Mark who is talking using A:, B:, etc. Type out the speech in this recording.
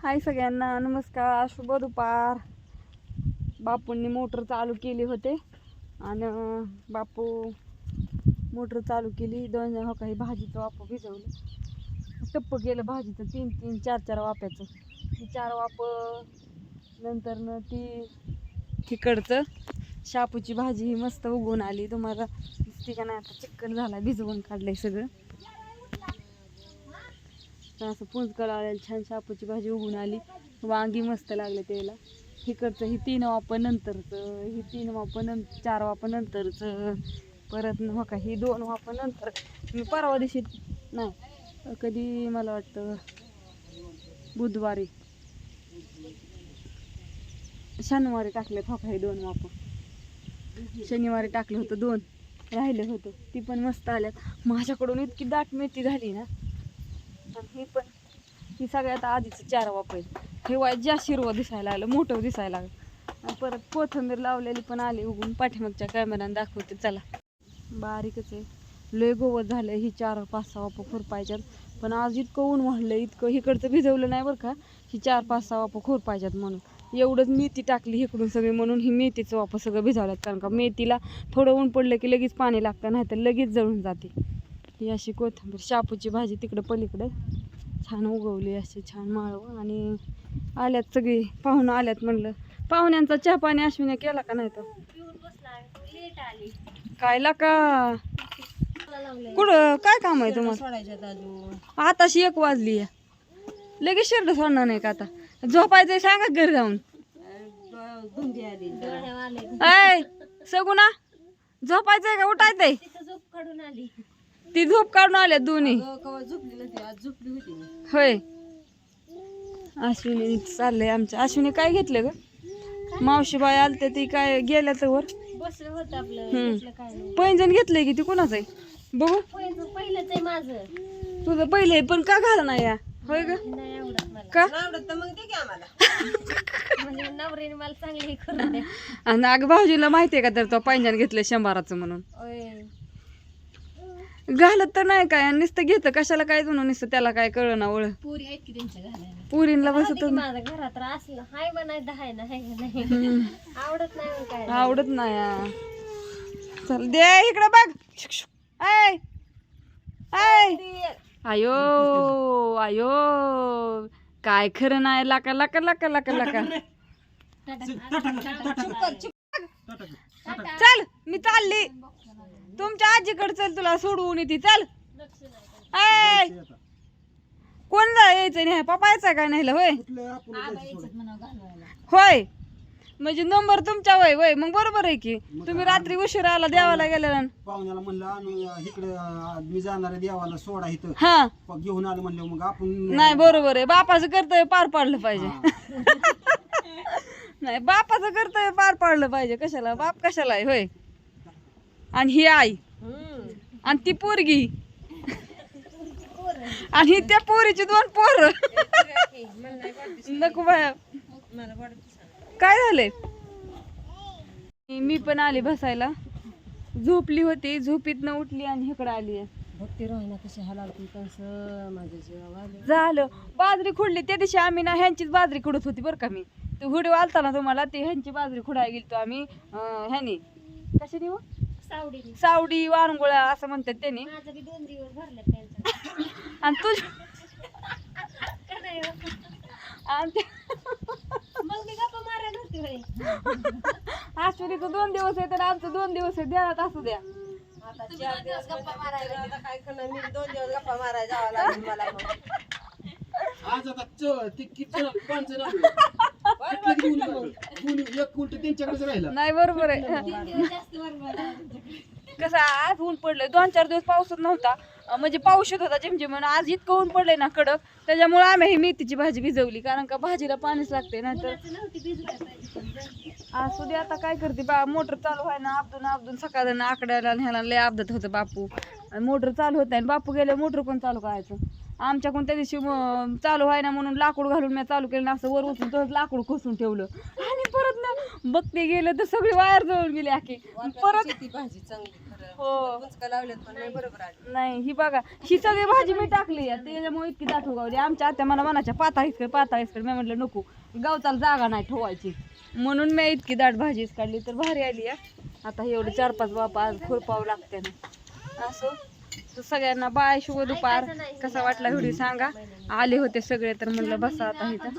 A: हाय सगळ्यांना नमस्कार शुभ दुपार. बापूंनी मोटर चालू केली होते आणि बापू मोटर चालू केली. दोन हो काही भाजीचं वापं भिजवलं. टप्प केलं भाजीचं तीन तीन चार चार वाप्याचं ती चार वाप नंतर ती तिकडचं शापूची भाजी ही मस्त उगवून आली. तुम्हाला दिसते का नाही आता चिक्कन झाला भिजवून काढलंय सगळं. तर असं पुंजकळ आलेलं छान शापूची भाजी उगून आली. वांगी मस्त लागले त्याला. हिकडचं ही तीन वाप नंतरचं ही तीन वाप नंतर चार वाप नंतरचं परत हो का ही दोन वाप नंतर मी परवा दिवशी नाही कधी मला वाटतं बुधवारी शनिवारी टाकले हो का हे दोन वाप. शनिवारी टाकलं होतं दोन राहिले होतं. ती पण मस्त आल्यात. माझ्याकडून इतकी दाट मेथी झाली ना. आणि ही पण ही सगळ्यात आधीचं चार वाप हे वाय जास्त हिरवं दिसायला लागलं मोठं दिसायला लागलं. परत कोथिंबीर लावलेली पण आली उगून पाठीमागच्या कॅमेऱ्यानं दाखवते चला. बारीकच आहे. लय गोवत झालं ही चार पाच सहा वापं खुरपायच्यात. पण आज इतकं ऊन वाढलं इतकं इकडचं भिजवलं नाही बरं का ही चार पाच सहा वापं खुरपायच्यात म्हणून. एवढंच मेथी टाकली इकडून सगळी म्हणून ही मेथीचं वापर सगळं भिजावल्यात. कारण का मेथीला थोडं ऊन पडलं की लगेच पाणी लागतं नाही तर लगेच जळून जाते. ही अशी कोथिंबीर शापूची भाजी तिकडं पलीकडे. छान उगवली अशी छान माळव. आणि आल्यात सगळी पाहुणं आल्यात म्हणलं. पाहुण्यांचा चहा पाणी अश्विने केला का नाही तर कायला का कुठं काय काम आहे तुम्हाला? आताशी एक वाजली लगेच शर्ट सोडणार नाही का आता? झोपायचंय सांगा घरी जाऊन. ऐ सगुना झोपायचंय का? उठायचंय?
B: झोप काढून आली
A: ती झोप काढून आल्या दोन्ही.
B: कवा झोपली नव्हती आज झोपली होती मी.
A: होय. अश्विनी चाललंय आमच्या. अश्विनी काय घेतलं ग? मावशीबाई आलते ती काय गेल्या तर वर?
B: बसलं होतं आपलं
A: हम्म.
B: बसलं काय नाही.
A: पैंजण घेतलंय की ती कोणाचं आहे बघू.
B: पहिलं पहिलंच आहे माझं.
A: तुझं पहिले आहे, पण का घाला नाही या? होय ग?
B: नाही आवडत मला.
A: का?
B: आवडत तर मग दे की आम्हाला. म्हणजे नवरीने मला चांगली हे करून द्या.
A: आणि अग भाऊजीला माहितीये का तर तो पैंजण घेतलंय शंभराचं म्हणून?
B: ओय
A: घालत तर नाही काय आणि नुसतं घेतं. कशाला काय म्हणून नुसतं त्याला काय कळ ना ओळ?
B: पुरी आहेत की त्यांच्या घालायला?
A: पुरींला बसत
B: घरात तर असलं हाय बनायचं हाय ना हाय का नाही आवडत नाही मग काय.
A: आवडत नाही आ. चल दे इकडे बघ. शुक, शुक. आयो आयो. काय खरं नाही लाका लाका लाका लाका लाका. चल मी चालली. तुमच्या आजीकडे चल तुला सोडवून येते. चल. ऐ. कोण जा यायचं नाही? पप्पा यायचा काय नाही होय. होय. म्हणजे नंबर तुमचा वय वय. मग बरोबर आहे की. तुम्ही रात्री उशिरा आला देवाला गेलेला
C: पाहुण्याला म्हणलं इकडे मी जाणार आहे देवाला सोडा इथं.
A: हा.
C: प- घेऊन आलो म्हणलं मग आपण
A: नाही बरोबर आहे. बापाचं कर्तव्य पार पाडलं पाहिजे. नाही बापाचं कर्तव्य पार पाडलं पाहिजे कशाला? बाप कशाला आहे होय? आणि ही आई. आणि ती पोरगी. आणि ही त्या पोरीची दोन पोर. नको बाया. काय झालंय? मी पण आली बसायला. झोपली होती झोपीत उठली आणि इकडं आली आहे.
B: भक्ती रोहिणा कशी हलालती कसं माझ्या जीवाला
A: झालं. बाजरी खुडली त्या दिवशी आम्ही ना ह्यांचीच बाजरी खुडत होती बरं का मी. तो व्हिडिओ आलता ना तुम्हाला ते ह्यांची बाजरी खुडायला गेलतो आम्ही अं, ह्यानी. कशाने हो?
B: सावडी
A: सावडी वारंगोळा असं म्हणतात त्यांनी.
B: माझं बी दोन दिवस भरले त्यांचं.
A: आणि तुझ? आणि ते-
B: मग मी गप्पा मारायला होती होय.
A: अश्विनीचं दोन दिवस आहे तर आमचं दोन दिवस आहे द्या असू द्या.
B: आता चार दिवस गप्पा मारायला आता काय करणार मी दोन दिवस गप्पा मारायला जावं लागेल मला मग.
C: आज आता च- ते किती पाच जण एक उलट त्यांच्याकडेच राहिला.
A: नाही बरोबर आहे. कसं आज ऊन पडलंय. दोन चार दिवस पाऊसच नव्हता. म्हणजे पाऊस येत होता आणि आज इतकं ऊन पडलंय ना कडक. त्याच्यामुळे आम्ही ही मेथीची भाजी भिजवली. कारण का भाजीला पाणीच लागते ना तर
B: नव्हती भिजवायला पाहिजे.
A: असू दे आता काय करते बा? मोटर चालू आहे ना अब्दून अब्दून सकाळ आकड्याला ह्याला लय अपघात होतं बापू. मोटर चालू होत आणि बापू गेले मोटर पण चालू करायचं. आमच्याकडून त्या दिवशी चालू आहे ना म्हणून लाकूड घालून मी चालू केलं आणि असं वर उचलून तसंच लाकूड खोसून ठेवलं. आणि परत ना बघते गेलं तर सगळी वायर जळून गेली आखी. परत
B: ती भाजी चांगली
A: हो.
B: नाही बरोबर आले.
A: नाही ही बघा ही सगळी भाजी मी टाकली. त्याच्यामुळे इतकी दाट उगावली. आमच्या आत्या मला म्हणायच्या पाताळीच कर पाताळीच कर मी म्हटलं नको. गावचाला जागा नाही ठेवायची. म्हणून मी इतकी दाट भाजीच काढली तर भारी आली आता हे एवढे चार पाच बापा आज खुरपावं लागते ना. असं. तर सगळ्यांना बाय शुभ दुपार. कसा वाटला व्हिडिओ सांगा. आले होते सगळे तर म्हणलं बसा आता इथं.